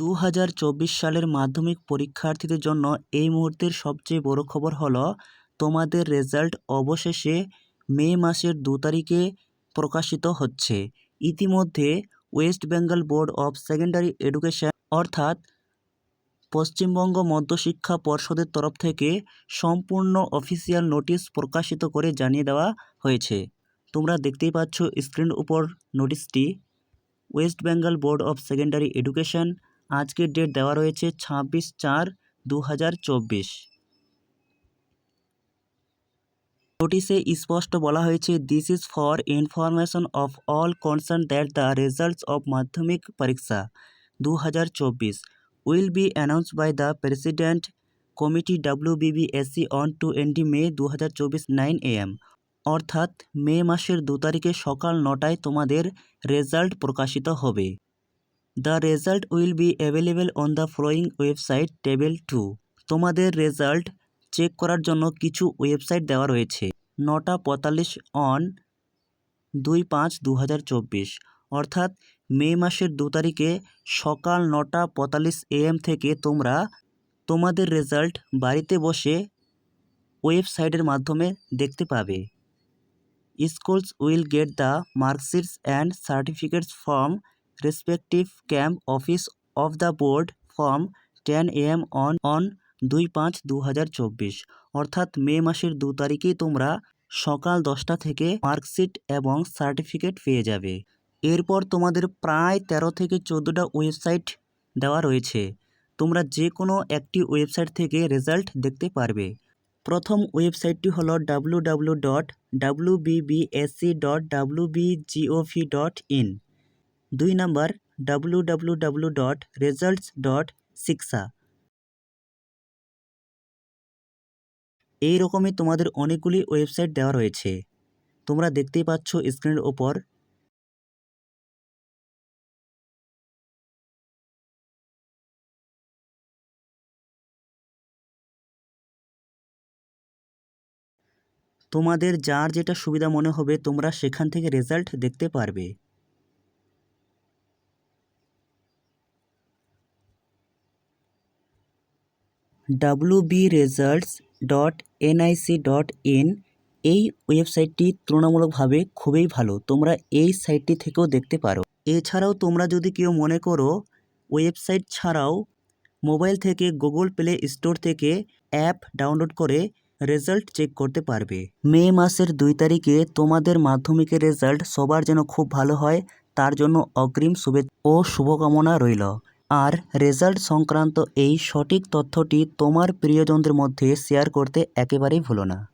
দু হাজার চব্বিশ সালের মাধ্যমিক পরীক্ষার্থীদের জন্য এই মুহূর্তের সবচেয়ে বড় খবর হলো, তোমাদের রেজাল্ট অবশেষে মে মাসের দু তারিখে প্রকাশিত হচ্ছে। ইতিমধ্যে West Bengal Board of Secondary Education অর্থাৎ পশ্চিমবঙ্গ মধ্যশিক্ষা পর্ষদের তরফ থেকে সম্পূর্ণ অফিসিয়াল নোটিশ প্রকাশিত করে জানিয়ে দেওয়া হয়েছে। তোমরা দেখতেই পাচ্ছ স্ক্রিন উপর নোটিশটি। West Bengal Board of Secondary Education আজকের ডেট দেওয়া রয়েছে ছাব্বিশ চার দু হাজার চব্বিশ। নোটিশে স্পষ্ট বলা হয়েছে this is for information of all concern that the results of Madhyamik পরীক্ষা দু হাজার চব্বিশ will be announce by the president committee W BBSE on second May দু হাজার চব্বিশ নাইন এএম অর্থাৎ মে মাসের দু তারিখে সকাল নটায় তোমাদের রেজাল্ট প্রকাশিত হবে। The result will be available on the following website table two তোমাদের রেজাল্ট চেক করার জন্য কিছু ওয়েবসাইট দেওয়া রয়েছে। নটা পঁয়তাল্লিশ অন দুই পাঁচ দু অর্থাৎ মে মাসের দু তারিখে সকাল নটা পঁয়তাল্লিশ এএম থেকে তোমরা তোমাদের রেজাল্ট বাড়িতে বসে ওয়েবসাইটের মাধ্যমে দেখতে পাবে। Schools will get the marksheets and certificates from respective camp office of the board from ten M on on দুই পাঁচ দু হাজার চব্বিশ। অর্থাৎ মে মাসের দু তারিখেই তোমরা সকাল দশটা থেকে মার্কশিট এবং সার্টিফিকেট পেয়ে যাবে। এরপর তোমাদের প্রায় তেরো থেকে চোদ্দোটা ওয়েবসাইট দেওয়া রয়েছে। তোমরা যে কোনো একটি ওয়েবসাইট থেকে রেজাল্ট দেখতে পারবে। প্রথম ওয়েবসাইটটি হলো W W dot W BBSE dot W B G O V dot in. দুই নম্বর W W W dot results dot shiksha এই রকমই তোমাদের অনেকগুলি ওয়েবসাইট দেওয়া রয়েছে। তোমরা দেখতেই পাচ্ছ স্ক্রিনের ওপর। তোমাদের যার যেটা সুবিধা মনে হবে তোমরা সেখান থেকে রেজাল্ট দেখতে পারবে। W B results dot NIC dot in এই ওয়েবসাইটটি তুলনামূলকভাবে খুবই ভালো। তোমরা এই সাইটটি থেকেও দেখতে পারো। এছাড়াও তোমরা যদি কেউ মনে করো ওয়েবসাইট ছাড়াও মোবাইল থেকে গুগল প্লে স্টোর থেকে অ্যাপ ডাউনলোড করে রেজাল্ট চেক করতে পারবে। মে মাসের দুই তারিখে তোমাদের মাধ্যমিকের রেজাল্ট সবার যেন খুব ভালো হয়, তার জন্য অগ্রিম শুভেচ্ছা ও শুভকামনা রইল। আর রেজাল্ট সংক্রান্ত এই সঠিক তথ্যটি তোমার প্রিয়জনদের মধ্যে শেয়ার করতে একেবারেই ভুলো না।